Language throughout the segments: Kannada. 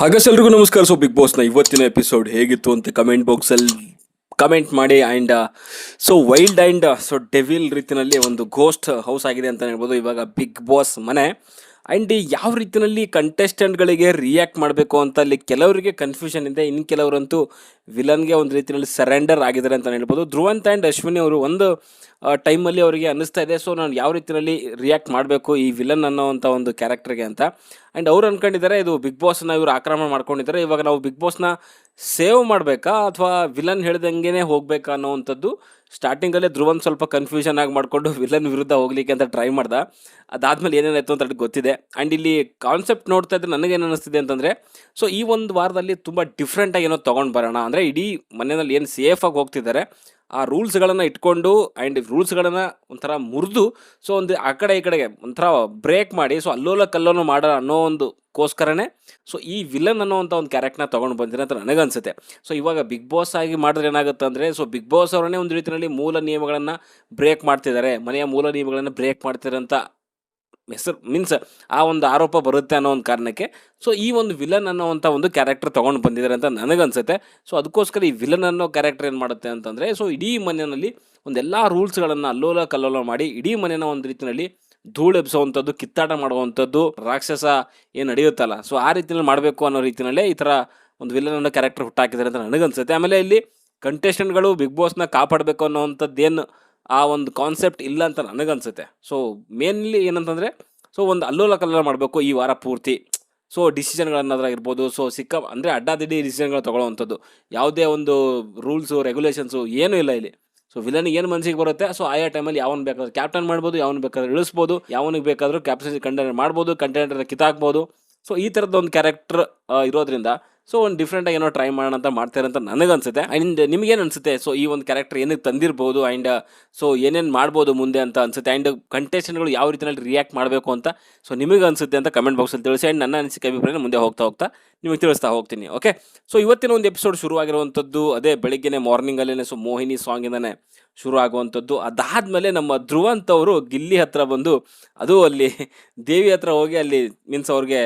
ಹಾಗಾಸ್ ಎಲ್ರಿಗೂ ನಮಸ್ಕಾರ. ಸೊ ಬಿಗ್ ಬಾಸ್ನ ಇವತ್ತಿನ ಎಪಿಸೋಡ್ ಹೇಗಿತ್ತು ಅಂತ ಕಮೆಂಟ್ ಬಾಕ್ಸಲ್ಲಿ ಕಮೆಂಟ್ ಮಾಡಿ and so wild and so devil ರೀತಿಯಲ್ಲಿ ಒಂದು ಗೋಸ್ಟ್ ಹೌಸ್ ಆಗಿದೆ ಅಂತ ಹೇಳ್ಬೋದು. ಇವಾಗ ಬಿಗ್ ಬಾಸ್ ಮನೆ. ಆ್ಯಂಡ್ ಯಾವ ರೀತಿಯಲ್ಲಿ ಕಂಟೆಸ್ಟೆಂಟ್ಗಳಿಗೆ ರಿಯಾಕ್ಟ್ ಮಾಡಬೇಕು ಅಂತ ಅಲ್ಲಿ ಕೆಲವರಿಗೆ ಕನ್ಫ್ಯೂಷನ್ ಇದೆ. ಇನ್ನು ಕೆಲವರಂತೂ ವಿಲನ್ಗೆ ಒಂದು ರೀತಿಯಲ್ಲಿ ಸರೆಂಡರ್ ಆಗಿದ್ದಾರೆ ಅಂತ ಹೇಳ್ಬೋದು. ಧ್ರುವಂತ್ ಆ್ಯಂಡ್ ಅಶ್ವಿನಿ ಅವರು ಒಂದು ಟೈಮಲ್ಲಿ ಅವರಿಗೆ ಅನ್ನಿಸ್ತಾ ಇದೆ. ಸೊ ನಾನು ಯಾವ ರೀತಿಯಲ್ಲಿ ರಿಯಾಕ್ಟ್ ಮಾಡಬೇಕು ಈ ವಿಲನ್ ಅನ್ನೋವಂಥ ಒಂದು ಕ್ಯಾರೆಕ್ಟರ್ಗೆ ಅಂತ. ಆ್ಯಂಡ್ ಅವ್ರು ಅಂದ್ಕೊಂಡಿದ್ದಾರೆ ಇದು ಬಿಗ್ ಬಾಸ್ನ ಇವರು ಆಕ್ರಮಣ ಮಾಡ್ಕೊಂಡಿದ್ದಾರೆ. ಇವಾಗ ನಾವು ಬಿಗ್ ಬಾಸ್ನ ಸೇವ್ ಮಾಡಬೇಕಾ ಅಥವಾ ವಿಲನ್ ಹೇಳ್ದಂಗೆ ಹೋಗ್ಬೇಕಾ ಅನ್ನೋವಂಥದ್ದು ಸ್ಟಾರ್ಟಿಂಗಲ್ಲೇ ಧ್ರುವನ್ ಸ್ವಲ್ಪ ಕನ್ಫ್ಯೂಷನ್ ಆಗಿ ಮಾಡಿಕೊಂಡು ವಿಲನ್ ವಿರುದ್ಧ ಹೋಗ್ಲಿಕ್ಕೆ ಅಂತ ಟ್ರೈ ಮಾಡ್ದ. ಅದಾದ್ಮೇಲೆ ಏನೇನಾಯಿತು ಅಂತ ಗೊತ್ತಿದೆ. ಆ್ಯಂಡ್ ಇಲ್ಲಿ ಕಾನ್ಸೆಪ್ಟ್ ನೋಡ್ತಾ ಇದ್ರೆ ನನಗೇನು ಅನ್ನಿಸ್ತಿದೆ ಅಂತಂದರೆ ಸೊ ಈ ಒಂದು ವಾರದಲ್ಲಿ ತುಂಬ ಡಿಫ್ರೆಂಟಾಗಿ ಏನೋ ತೊಗೊಂಡು ಬರೋಣ. ಅಂದರೆ ಇಡೀ ಮನೆಯಲ್ಲಿ ಏನು ಸೇಫಾಗಿ ಹೋಗ್ತಿದ್ದಾರೆ. ಆ ರೂಲ್ಸ್ಗಳನ್ನು ಇಟ್ಕೊಂಡು ಆ್ಯಂಡ್ ರೂಲ್ಸ್ಗಳನ್ನು ಒಂಥರ ಮುರಿದು ಸೊ ಒಂದು ಆ ಕಡೆ ಈ ಕಡೆಗೆ ಒಂಥರ ಬ್ರೇಕ್ ಮಾಡಿ ಸೊ ಅಲ್ಲೋಲ ಕಲ್ಲೋನು ಮಾಡೋ ಅನ್ನೋ ಒಂದು ಕೋಸ್ಕರನೇ ಸೊ ಈ ವಿಲನ್ ಅನ್ನೋವಂಥ ಒಂದು ಕ್ಯಾರೆಕ್ಟರ್ನ ತೊಗೊಂಡು ಬಂದಿದೆ ಅಂತ ನನಗನ್ಸುತ್ತೆ. ಸೊ ಇವಾಗ ಬಿಗ್ ಬಾಸ್ ಆಗಿ ಮಾಡಿದ್ರೆ ಏನಾಗುತ್ತೆ ಅಂದರೆ ಸೊ ಬಿಗ್ ಬಾಸ್ ಅವರನ್ನೇ ಒಂದು ರೀತಿಯಲ್ಲಿ ಮೂಲ ನಿಯಮಗಳನ್ನು ಬ್ರೇಕ್ ಮಾಡ್ತಿದ್ದಾರೆ, ಮನೆಯ ಮೂಲ ನಿಯಮಗಳನ್ನು ಬ್ರೇಕ್ ಮಾಡ್ತಿದ್ದಾರೆ ಅಂತ ಹೆಸರು ಮೀನ್ಸ್ ಆ ಒಂದು ಆರೋಪ ಬರುತ್ತೆ ಅನ್ನೋ ಒಂದು ಕಾರಣಕ್ಕೆ ಸೊ ಈ ಒಂದು ವಿಲನ್ ಅನ್ನೋವಂಥ ಒಂದು ಕ್ಯಾರೆಕ್ಟರ್ ತೊಗೊಂಡು ಬಂದಿದ್ದಾರೆ ಅಂತ ನನಗನ್ಸುತ್ತೆ. ಸೊ ಅದಕ್ಕೋಸ್ಕರ ಈ ವಿಲನ್ ಅನ್ನೋ ಕ್ಯಾರೆಕ್ಟರ್ ಏನು ಮಾಡುತ್ತೆ ಅಂತಂದರೆ ಸೊ ಇಡೀ ಮನೆಯಲ್ಲಿ ಒಂದೆಲ್ಲ ರೂಲ್ಸ್ಗಳನ್ನು ಅಲ್ಲೋಲ ಕಲ್ಲೋಲ ಮಾಡಿ ಇಡೀ ಮನೆಯ ಒಂದು ರೀತಿಯಲ್ಲಿ ಧೂಳೆಬ್ಸೋವಂಥದ್ದು ಕಿತ್ತಾಟ ಮಾಡುವಂಥದ್ದು, ರಾಕ್ಷಸ ಏನು ನಡೆಯುತ್ತಲ್ಲ ಸೊ ಆ ರೀತಿಯಲ್ಲಿ ಮಾಡಬೇಕು ಅನ್ನೋ ರೀತಿಯಲ್ಲೇ ಈ ಥರ ಒಂದು ವಿಲನ್ ಅನ್ನೋ ಕ್ಯಾರೆಕ್ಟರ್ ಹುಟ್ಟಾಕಿದ್ದಾರೆ ಅಂತ ನನಗನ್ಸುತ್ತೆ. ಆಮೇಲೆ ಇಲ್ಲಿ ಕಂಟೆಸ್ಟೆಂಟ್ಗಳು ಬಿಗ್ ಬಾಸ್ನ ಕಾಪಾಡಬೇಕು ಅನ್ನೋವಂಥದ್ದೇನು ಆ ಒಂದು ಕಾನ್ಸೆಪ್ಟ್ ಇಲ್ಲ ಅಂತ ನನಗನ್ಸುತ್ತೆ. ಸೊ ಮೇನ್ಲಿ ಏನಂತಂದರೆ ಸೊ ಒಂದು ಅಲ್ಲೋಲ ಕಲ್ಲೋಲ ಮಾಡಬೇಕು ಈ ವಾರ ಪೂರ್ತಿ. ಸೊ ಡಿಸಿಷನ್ಗಳನ್ನಾದ್ರಾಗಿರ್ಬೋದು ಸೊ ಸಿಕ್ಕ, ಅಂದರೆ ಅಡ್ಡಾದಿಡ್ಡಿ ಡಿಸಿಷನ್ಗಳು ತೊಗೊಳ್ಳೋವಂಥದ್ದು. ಯಾವುದೇ ಒಂದು ರೂಲ್ಸು ರೆಗ್ಯುಲೇಷನ್ಸು ಏನೂ ಇಲ್ಲ ಇಲ್ಲಿ. ಸೊ ವಿಲನ್ ಏನು ಮನಸ್ಸಿಗೆ ಬರುತ್ತೆ? ಸೊ ಆಯಾ ಟೈಮಲ್ಲಿ ಯಾವನ್ ಬೇಕಾದ್ರೆ ಕ್ಯಾಪ್ಟನ್ ಮಾಡ್ಬೋದು, ಯಾವನ್ ಬೇಕಾದ್ರೆ ಇಳಿಸ್ಬೋದು, ಯಾವನಿಗೆ ಬೇಕಾದರೂ ಕ್ಯಾಪ್ಟನ್ ಕಂಟೈನರ್ ಮಾಡ್ಬೋದು ಕಂಟೈನರ್ ಕಿತ್ತಾಕ್ಬೋದು. ಸೊ ಈ ಥರದ ಒಂದು ಕ್ಯಾರೆಕ್ಟರ್ ಇರೋದ್ರಿಂದ ಸೊ ಒಂದು ಡಿಫ್ರೆಂಟಾಗಿ ಏನೋ ಟ್ರೈ ಮಾಡೋಣ ಅಂತ ಮಾಡ್ತಾರೆ ಅಂತ ನನಗನ್ಸುತ್ತೆ. ಆ್ಯಂಡ್ ನಿಮಗೇನು ಅನಿಸುತ್ತೆ ಸೊ ಈ ಒಂದು ಕ್ಯಾರೆಕ್ಟರ್ ಏನಕ್ಕೆ ತಂದಿರ್ಬೋದು? ಆ್ಯಂಡ್ ಸೊ ಏನೇನು ಮಾಡ್ಬೋದು ಮುಂದೆ ಅಂತ ಅನ್ಸುತ್ತೆ? ಆ್ಯಂಡ್ ಕಂಟೆಸ್ಟೆಂಟ್ಗಳು ಯಾವ ರೀತಿಯಲ್ಲಿ ರಿಯಾಕ್ಟ್ ಮಾಡಬೇಕು ಅಂತ? ಸೊ ನಿಮಗೆ ಅನಿಸುತ್ತೆ ಅಂತ ಕಮೆಂಟ್ ಬಾಕ್ಸಲ್ಲಿ ತಿಳಿಸಿ. ಆ್ಯಂಡ್ ನನ್ನ ಅನಿಸಿಕೆ ಅಭಿಪ್ರಾಯ ಮುಂದೆ ಹೋಗ್ತಾ ಹೋಗ್ತಾ ನಿಮಗೆ ತಿಳಿಸ್ತಾ ಹೋಗ್ತೀನಿ ಓಕೆ ಸೊ ಇವತ್ತಿನ ಒಂದು ಎಪಿಸೋಡ್ ಶುರುವಾಗಿರುವಂಥದ್ದು, ಅದೇ ಬೆಳಿಗ್ಗೆನೆ ಮಾರ್ನಿಂಗಲ್ಲೇ ಸೊ ಮೋಹಿನಿ ಸಾಂಗಿಂದನೇ ಶುರು ಆಗುವಂಥದ್ದು ಅದಾದಮೇಲೆ ನಮ್ಮ ಧ್ರುವಂತ್ ಅವರು ಗಿಲ್ಲಿ ಹತ್ರ ಬಂದು, ಅದು ಅಲ್ಲಿ ದೇವಿ ಹತ್ರ ಹೋಗಿ ಅಲ್ಲಿ ಮೀನ್ಸ್ ಅವ್ರಿಗೆ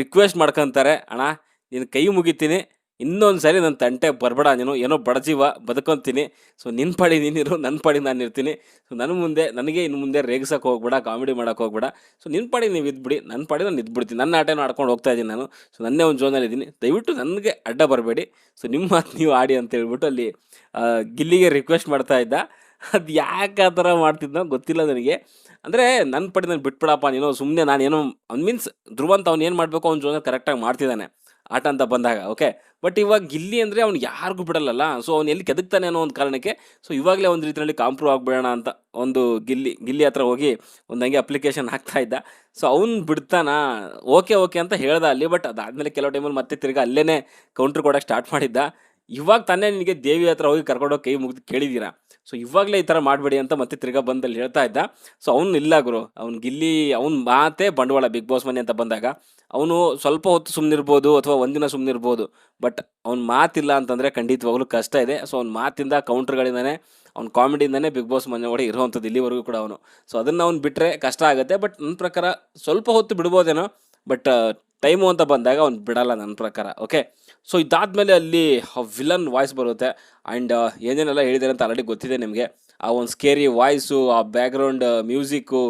ರಿಕ್ವೆಸ್ಟ್ ಮಾಡ್ಕೊತಾರೆ. ಅಣ್ಣ ನೀನು ಕೈ ಮುಗಿತೀನಿ, ಇನ್ನೊಂದು ಸಾರಿ ನನ್ನ ತಂಟೆ ಬರಬೇಡ ನೀನು, ಏನೋ ಬಡಜೀವ ಬದುಕೊಂತೀನಿ. ಸೊ ನಿನ್ನ ಪಾಡಿ ನೀನಿರು ನನ್ನ ಪಾಡಿ ನಾನು ಇರ್ತೀನಿ. ಸೊ ನನ್ನ ಮುಂದೆ, ನನಗೆ ಇನ್ನು ಮುಂದೆ ರೇಗಿಸೋಕೆ ಹೋಗ್ಬೇಡ, ಕಾಮಿಡಿ ಮಾಡೋಕೆ ಹೋಗ್ಬೇಡ. ಸೊ ನಿನ್ನ ಪಾಡಿ ನೀವು ಇದ್ಬಿಡಿ ನನ್ನ ಪಾಡಿ ನಾನು ಇದ್ಬಿಡ್ತೀನಿ. ನನ್ನ ಆಟನ ಆಡ್ಕೊಂಡು ಹೋಗ್ತಾ ಇದ್ದೀನಿ ನಾನು. ಸೊ ನನ್ನೇ ಒಂದು ಜೋನಲ್ಲಿ ಇದ್ದೀನಿ ದಯವಿಟ್ಟು ನನಗೆ ಅಡ್ಡ ಬರಬೇಡಿ. ಸೊ ನಿಮ್ಮ ಮಾತು ನೀವು ಆಡಿ ಅಂತ ಹೇಳ್ಬಿಟ್ಟು ಅಲ್ಲಿ ಗಿಲ್ಲಿಗೆ ರಿಕ್ವೆಸ್ಟ್ ಮಾಡ್ತಾ ಇದ್ದ. ಅದು ಯಾಕೆ ಆ ಥರ ಮಾಡ್ತಿದ್ನೋ ಗೊತ್ತಿಲ್ಲ ನನಗೆ. ಅಂದರೆ ನನ್ನ ಪಡಿ ನಾನು ಬಿಟ್ಬಿಡಪ್ಪ ನೀನು ಸುಮ್ಮನೆ ನಾನೇನು ಅವ್ನು ಮೀನ್ಸ್ ಧ್ರುವಂತ ಅವ್ನು ಏನು ಮಾಡಬೇಕು, ಅವ್ನು ಜೋನಲ್ಲಿ ಕರೆಕ್ಟಾಗಿ ಮಾಡ್ತಿದ್ದಾನೆ. ಆಟ ಅಂತ ಬಂದಾಗ ಓಕೆ ಬಟ್ ಇವಾಗ ಗಿಲ್ಲಿ ಅಂದರೆ ಅವ್ನು ಯಾರಿಗೂ ಬಿಡಲ್ಲಲ್ಲ. ಸೊ ಅವ್ನು ಎಲ್ಲಿ ಕೆದಕ್ತಾನೆ ಅನ್ನೋ ಒಂದು ಕಾರಣಕ್ಕೆ ಸೊ ಇವಾಗಲೇ ಒಂದು ರೀತಿಯಲ್ಲಿ ಕಾಂಪ್ರೂವ್ ಆಗಿಬಿಡೋಣ ಅಂತ ಒಂದು ಗಿಲ್ಲಿ ಗಿಲ್ಲಿ ಹತ್ರ ಹೋಗಿ ಒಂದು ಹಂಗೆ ಅಪ್ಲಿಕೇಶನ್ ಹಾಕ್ತಾ ಇದ್ದ. ಸೊ ಅವ್ನು ಬಿಡ್ತಾನ. ಓಕೆ ಓಕೆ ಅಂತ ಹೇಳ್ದ ಅಲ್ಲಿ ಬಟ್ ಅದಾದಮೇಲೆ ಕೆಲವು ಟೈಮಲ್ಲಿ ಮತ್ತೆ ತಿರ್ಗಿ ಅಲ್ಲೇ ಕೌಂಟ್ರ್ ಕೊಡೋಕೆ ಸ್ಟಾರ್ಟ್ ಮಾಡಿದ್ದ. ಇವಾಗ ತಾನೇ ನಿನಗೆ ದೇವಿ ಹತ್ರ ಹೋಗಿ ಕರ್ಕೊಂಡೋಗಿ ಕೈ ಮುಗಿದು ಕೇಳಿದ್ದೀರಾ ಸೊ ಇವಾಗಲೇ ಈ ಥರ ಮಾಡಬೇಡಿ ಅಂತ ಮತ್ತೆ ತಿರ್ಗಾ ಬಂದಲ್ಲಿ ಹೇಳ್ತಾ ಇದ್ದ. ಸೊ ಅವ್ನು ಇಲ್ಲ ಗುರು. ಅವ್ನು ಗಿಲ್ಲಿ, ಅವ್ನ ಮಾತೇ ಬಂಡವಾಳ, ಬಿಗ್ ಬಾಸ್ ಮನೆ ಅಂತ ಬಂದಾಗ ಅವನು ಸ್ವಲ್ಪ ಹೊತ್ತು ಸುಮ್ಮನಿರ್ಬೋದು ಅಥವಾ ಒಂದಿನ ಸುಮ್ಮನಿರ್ಬೋದು ಬಟ್ ಅವ್ನ ಮಾತಿಲ್ಲ ಅಂತಂದರೆ ಖಂಡಿತವಾಗ್ಲೂ ಕಷ್ಟ ಇದೆ. ಸೊ ಅವ್ನ ಮಾತಿಂದ ಕೌಂಟ್ರ್ಗಳಿಂದಾನೆ, ಅವ್ನ ಕಾಮಿಡಿಯಿಂದನೇ ಬಿಗ್ ಬಾಸ್ ಮನೆ ಒಳಗೆ ಇರುವಂಥದ್ದು ಇಲ್ಲಿವರೆಗೂ ಕೂಡ ಅವನು. ಸೊ ಅದನ್ನು ಅವ್ನು ಬಿಟ್ಟರೆ ಕಷ್ಟ ಆಗುತ್ತೆ. ಬಟ್ ನನ್ನ ಪ್ರಕಾರ ಸ್ವಲ್ಪ ಹೊತ್ತು ಬಿಡ್ಬೋದೇನೋ. ಬಟ್ ಟೈಮು ಅಂತ ಬಂದಾಗ ಅವ್ನು ಬಿಡಲ್ಲ ನನ್ನ ಪ್ರಕಾರ ಓಕೆ ಸೊ ಇದಾದಮೇಲೆ ಅಲ್ಲಿ ವಿಲನ್ ವಾಯ್ಸ್ ಬರುತ್ತೆ. ಆ್ಯಂಡ್ ಏನೇನೆಲ್ಲ ಹೇಳಿದ್ದಾರೆ ಅಂತ ಆಲ್ರೆಡಿ ಗೊತ್ತಿದೆ ನಿಮಗೆ. ಆ ಒಂದು ಸ್ಕೇರಿ ವಾಯ್ಸು ಆ ಬ್ಯಾಕ್ಗ್ರೌಂಡ್ ಮ್ಯೂಸಿಕ್ಕು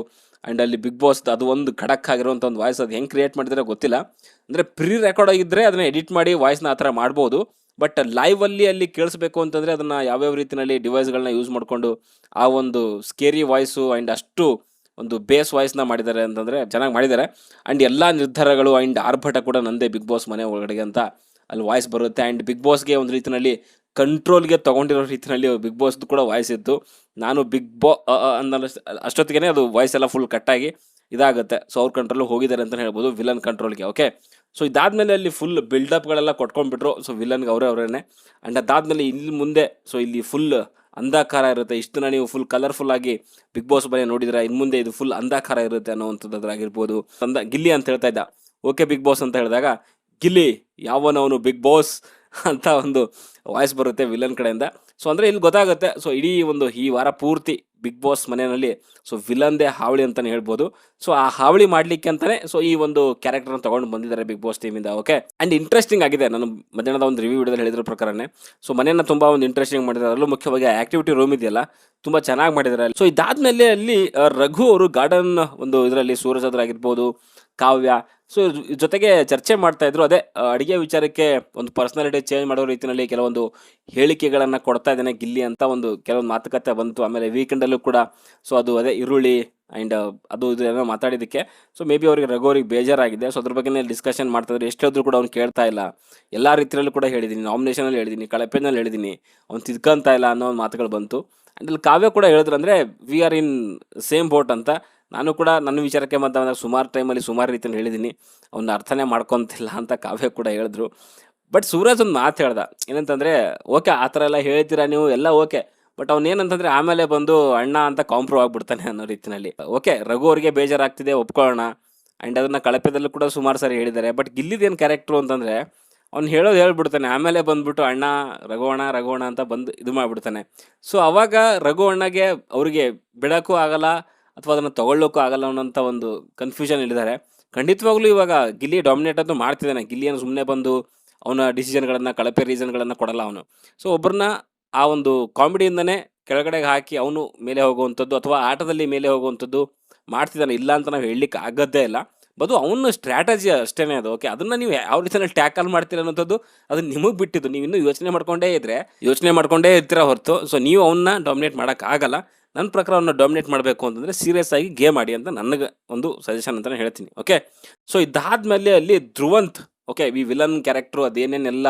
ಆ್ಯಂಡ್ ಅಲ್ಲಿ ಬಿಗ್ ಬಾಸ್ ಅದು ಒಂದು ಖಡಕ್ ಆಗಿರುವಂಥ ಒಂದು ವಾಯ್ಸ್ ಅದು ಹೆಂಗೆ ಕ್ರಿಯೇಟ್ ಮಾಡಿದರೆ ಗೊತ್ತಿಲ್ಲ. ಅಂದರೆ ಪ್ರೀ ರೆಕಾರ್ಡ್ ಆಗಿದ್ದರೆ ಅದನ್ನು ಎಡಿಟ್ ಮಾಡಿ ವಾಯ್ಸ್ನ ಆ ಥರ ಮಾಡ್ಬೋದು. ಬಟ್ ಲೈವಲ್ಲಿ ಅಲ್ಲಿ ಕೇಳಿಸ್ಬೇಕು ಅಂತಂದರೆ ಅದನ್ನು ಯಾವ್ಯಾವ ರೀತಿಯಲ್ಲಿ ಡಿವೈಸ್ಗಳನ್ನ ಯೂಸ್ ಮಾಡಿಕೊಂಡು ಆ ಒಂದು ಸ್ಕೇರಿ ವಾಯ್ಸು ಆ್ಯಂಡ್ ಅಷ್ಟು ಒಂದು ಬೇಸ್ ವಾಯ್ಸ್ನ ಮಾಡಿದ್ದಾರೆ ಅಂತಂದರೆ ಚೆನ್ನಾಗಿ ಮಾಡಿದ್ದಾರೆ. ಆ್ಯಂಡ್ ಎಲ್ಲ ನಿರ್ಧಾರಗಳು ಆ್ಯಂಡ್ ಆರ್ಭಟ ಕೂಡ ನಂದೇ ಬಿಗ್ ಬಾಸ್ ಮನೆ ಒಳಗಡೆ ಅಂತ ಅಲ್ಲಿ ವಾಯ್ಸ್ ಬರುತ್ತೆ. ಆ್ಯಂಡ್ ಬಿಗ್ ಬಾಸ್ಗೆ ಒಂದು ರೀತಿಯಲ್ಲಿ ಕಂಟ್ರೋಲ್ಗೆ ತೊಗೊಂಡಿರೋ ರೀತಿಯಲ್ಲಿ ಬಿಗ್ ಬಾಸ್ದು ಕೂಡ ವಾಯ್ಸ್ ಇತ್ತು. ನಾನು ಬಿಗ್ ಬಾ ಅನ್ನೋ ಅಷ್ಟೊತ್ತಿಗೆ ಅದು ವಾಯ್ಸ್ ಎಲ್ಲ ಫುಲ್ ಕಟ್ಟಾಗಿ ಇದಾಗುತ್ತೆ. ಸೊ ಅವ್ರ ಕಂಟ್ರೋಲ್ ಹೋಗಿದ್ದಾರೆ ಅಂತಲೇ ಹೇಳ್ಬೋದು ವಿಲನ್ ಕಂಟ್ರೋಲ್ಗೆ, ಓಕೆ? ಸೊ ಇದಾದಮೇಲೆ ಅಲ್ಲಿ ಫುಲ್ ಬಿಲ್ಡಪ್ಗಳೆಲ್ಲ ಕೊಟ್ಕೊಂಡ್ಬಿಟ್ರು. ಸೊ ವಿಲನ್ಗೆ ಅವರೇ ಅವರೇನೆ. ಆ್ಯಂಡ್ ಅದಾದಮೇಲೆ ಇಲ್ಲಿ ಮುಂದೆ, ಸೊ ಇಲ್ಲಿ ಫುಲ್ ಅಂಧಾಕಾರ ಇರುತ್ತೆ. ಇಷ್ಟನ್ನ ನೀವು ಫುಲ್ ಕಲರ್ಫುಲ್ ಆಗಿ ಬಿಗ್ ಬಾಸ್ ಮನೆ ನೋಡಿದ್ರೆ ಇನ್ನು ಮುಂದೆ ಇದು ಫುಲ್ ಅಂಧಕಾರ ಇರುತ್ತೆ ಅನ್ನೋವಂಥದ್ದಾಗಿರ್ಬೋದು ಅಂದ ಗಿಲ್ಲಿ ಅಂತ ಹೇಳ್ತಾ ಇದ್ದ. ಓಕೆ ಬಿಗ್ ಬಾಸ್ ಅಂತ ಹೇಳಿದಾಗ, ಗಿಲ್ಲಿ, ಯಾವನವನು ಬಿಗ್ ಬಾಸ್ ಅಂತ ಒಂದು ವಾಯ್ಸ್ ಬರುತ್ತೆ ವಿಲನ್ ಕಡೆಯಿಂದ. ಸೊ ಅಂದರೆ ಇಲ್ಲಿ ಗೊತ್ತಾಗುತ್ತೆ. ಸೊ ಇಡೀ ಒಂದು ಈ ವಾರ ಪೂರ್ತಿ ಬಿಗ್ ಬಾಸ್ ಮನೆಯಲ್ಲಿ ಸೊ ವಿಲನ್ದೇ ಹಾವಳಿ ಅಂತಲೇ ಹೇಳ್ಬೋದು. ಸೊ ಆ ಹಾವಳಿ ಮಾಡಲಿಕ್ಕೆ ಅಂತಲೇ ಸೊ ಈ ಒಂದು ಕ್ಯಾರೆಕ್ಟರ್ನ ತೊಗೊಂಡು ಬಂದಿದ್ದಾರೆ ಬಿಗ್ ಬಾಸ್ ಟೀಮಿಂದ ಓಕೆ ಆ್ಯಂಡ್ ಇಂಟ್ರೆಸ್ಟಿಂಗ್ ಆಗಿದೆ. ನಾನು ಮಧ್ಯಾಹ್ನದ ಒಂದು ರಿವ್ಯೂ ವಿಡಿಯೋದಲ್ಲಿ ಹೇಳಿದ್ರ ಪ್ರಕಾರನೇ. ಸೊ ಮನೆಯನ್ನ ತುಂಬ ಒಂದು ಇಂಟ್ರೆಸ್ಟಿಂಗ್ ಮಾಡಿದ್ದಾರೆ. ಅದರಲ್ಲೂ ಮುಖ್ಯವಾಗಿ ಆ್ಯಕ್ಟಿವಿಟಿ ರೂಮ್ ಇದೆಯಲ್ಲ, ತುಂಬ ಚೆನ್ನಾಗಿ ಮಾಡಿದ್ದಾರೆ. ಸೊ ಇದಾದಮೇಲೆ ಅಲ್ಲಿ ರಘು ಅವರು ಗಾರ್ಡನ್ ಒಂದು ಇದರಲ್ಲಿ ಸೂರಜ್ ಆಗಿರ್ಬೋದು, ಕಾವ್ಯ ಸೊ ಜೊತೆಗೆ ಚರ್ಚೆ ಮಾಡ್ತಾ ಇದ್ರು, ಅದೇ ಅಡುಗೆ ವಿಚಾರಕ್ಕೆ ಒಂದು ಪರ್ಸನಾಲಿಟಿ ಚೇಂಜ್ ಮಾಡೋ ರೀತಿಯಲ್ಲಿ ಕೆಲವೊಂದು ಹೇಳಿಕೆಗಳನ್ನು ಕೊಡ್ತಾ ಇದ್ದಾನೆ ಗಿಲ್ಲಿ ಅಂತ ಒಂದು ಕೆಲವೊಂದು ಮಾತುಕತೆ ಬಂತು. ಆಮೇಲೆ ವೀಕೆಂಡಲ್ಲೂ ಕೂಡ ಸೊ ಅದು ಅದೇ ಈರುಳ್ಳಿ ಆ್ಯಂಡ್ ಅದು ಇದು ಏನೋ ಮಾತಾಡಿದ್ದಕ್ಕೆ. ಸೊ ಮೇ ಬಿ ಅವ್ರಿಗೆ ರಘು ಅವ್ರಿಗೆ ಬೇಜಾರಾಗಿದೆ. ಸೊ ಅದ್ರ ಬಗ್ಗೆ ಡಿಸ್ಕಷನ್ ಮಾಡ್ತಾ ಎಷ್ಟು ಹೇಳಿದ್ರು ಕೂಡ ಅವ್ನು ಕೇಳ್ತಾ ಇಲ್ಲ. ಎಲ್ಲ ರೀತಿಯಲ್ಲೂ ಕೂಡ ಹೇಳಿದ್ದೀನಿ ನಾಮಿನೇಷನಲ್ಲಿ ಹೇಳಿದ್ದೀನಿ ಕಳಪೆನಲ್ಲಿ ಹೇಳಿದ್ದೀನಿ ಅವ್ನು ತಿದ್ಕೊಂತ ಇಲ್ಲ ಅನ್ನೋ ಒಂದು ಮಾತುಗಳು ಬಂತು. ಆ್ಯಂಡ್ ಅಲ್ಲಿ ಕಾವ್ಯ ಕೂಡ ಹೇಳಿದ್ರು ಅಂದರೆ we are in same boat ಅಂತ. ನಾನು ಕೂಡ ನನ್ನ ವಿಚಾರಕ್ಕೆ ಬಂದಾಗ ಸುಮಾರು ಟೈಮಲ್ಲಿ ಸುಮಾರು ರೀತಿಯಲ್ಲಿ ಹೇಳಿದ್ದೀನಿ ಅವನ್ನ ಅರ್ಥನೇ ಮಾಡ್ಕೊತಿಲ್ಲ ಅಂತ ಕಾವ್ಯ ಕೂಡ ಹೇಳಿದ್ರು. ಬಟ್ ಸೂರಜ್ ಒಂದು ಮಾತು ಹೇಳ್ದ. ಏನಂತಂದರೆ, ಓಕೆ, ಆ ಥರ ಎಲ್ಲ ಹೇಳ್ತೀರಾ ನೀವು? ಎಲ್ಲ ಓಕೆ. ಬಟ್ ಅವ್ನು ಏನಂತಂದರೆ, ಆಮೇಲೆ ಬಂದು ಅಣ್ಣ ಅಂತ ಕಾಂಪ್ರೂವ್ ಆಗಿಬಿಡ್ತಾನೆ ಅನ್ನೋ ರೀತಿಯಲ್ಲಿ ಓಕೆ, ರಘು ಅವರಿಗೆ ಬೇಜಾರಾಗ್ತಿದೆ, ಒಪ್ಕೊಳ್ಳೋಣ. ಆ್ಯಂಡ್ ಅದನ್ನು ಕಳಪೆದಲ್ಲೂ ಕೂಡ ಸುಮಾರು ಸಾರಿ ಹೇಳಿದ್ದಾರೆ. ಬಟ್ ಗಿಲ್ಲಿದೇನು ಕ್ಯಾರೆಕ್ಟ್ರು ಅಂತಂದರೆ, ಅವ್ನು ಹೇಳೋದು ಹೇಳ್ಬಿಡ್ತಾನೆ. ಆಮೇಲೆ ಬಂದ್ಬಿಟ್ಟು ಅಣ್ಣ ರಘುವಣ್ಣ ರಘುವಣ್ಣ ಅಂತ ಬಂದು ಇದು ಮಾಡಿಬಿಡ್ತಾನೆ. ಸೊ ಅವಾಗ ರಘು ಅಣ್ಣಗೆ ಅವರಿಗೆ ಬಿಡೋಕ್ಕೂ ಆಗಲ್ಲ. ಅಥವಾ ಅದನ್ನು ತಗೊಳ್ಳೋಕ್ಕೂ ಆಗಲ್ಲ ಅನ್ನೋಂಥ ಒಂದು ಕನ್ಫ್ಯೂಷನ್ ಹೇಳಿದ್ದಾರೆ ಖಂಡಿತವಾಗ್ಲೂ ಇವಾಗ ಗಿಲ್ಲಿ ಡಾಮಿನೇಟ್ ಅಂತೂ ಮಾಡ್ತಿದ್ದಾನೆ. ಗಿಲ್ಲಿಯನ್ನು ಸುಮ್ಮನೆ ಬಂದು ಅವನ ಡಿಸಿಷನ್ಗಳನ್ನು ಕಳಪೆ ರೀಸನ್ಗಳನ್ನು ಕೊಡಲ್ಲ ಅವನು. ಸೊ ಒಬ್ಬರನ್ನ ಆ ಒಂದು ಕಾಮಿಡಿಯಿಂದನೇ ಕೆಳಗಡೆಗೆ ಹಾಕಿ ಅವನು ಮೇಲೆ ಹೋಗುವಂಥದ್ದು ಅಥವಾ ಆಟದಲ್ಲಿ ಮೇಲೆ ಹೋಗುವಂಥದ್ದು ಮಾಡ್ತಿದ್ದಾನೆ. ಇಲ್ಲ ಅಂತ ನಾವು ಹೇಳಲಿಕ್ಕೆ ಆಗೋದೇ ಇಲ್ಲ. ಬದು ಅವನ ಸ್ಟ್ರಾಟಜಿ ಅಷ್ಟೇ ಅದು. ಓಕೆ ಅದನ್ನು ನೀವು ಯಾವ ರೀತಿಯಲ್ಲಿ ಟ್ಯಾಕಲ್ ಮಾಡ್ತೀರ ಅನ್ನೋಂಥದ್ದು ಅದು ನಿಮಗೆ ಬಿಟ್ಟಿದ್ದು. ನೀವು ಇನ್ನೂ ಯೋಚನೆ ಮಾಡ್ಕೊಂಡೇ ಇದ್ದರೆ ಯೋಚನೆ ಮಾಡ್ಕೊಂಡೇ ಇರ್ತೀರ ಹೊರತು. ಸೊ ನೀವು ಅವನ್ನ ಡಾಮಿನೇಟ್ ಮಾಡೋಕ್ಕಾಗಲ್ಲ ನನ್ನ ಪ್ರಕಾರ ಅವನ್ನ ಡಾಮಿನೇಟ್ ಮಾಡಬೇಕು ಅಂತಂದರೆ ಸೀರಿಯಸ್ ಆಗಿ ಗೇಮ್ ಆಡಿ ಅಂತ ನನಗೆ ಒಂದು ಸಜೆಷನ್ ಅಂತಲೇ ಹೇಳ್ತೀನಿ ಓಕೆ ಸೊ ಇದಾದ್ಮೇಲೆ ಅಲ್ಲಿ ಧ್ರುವಂತ್ ಓಕೆ ಈ ವಿಲನ್ ಕ್ಯಾರೆಕ್ಟ್ರು ಅದೇನೇನೆಲ್ಲ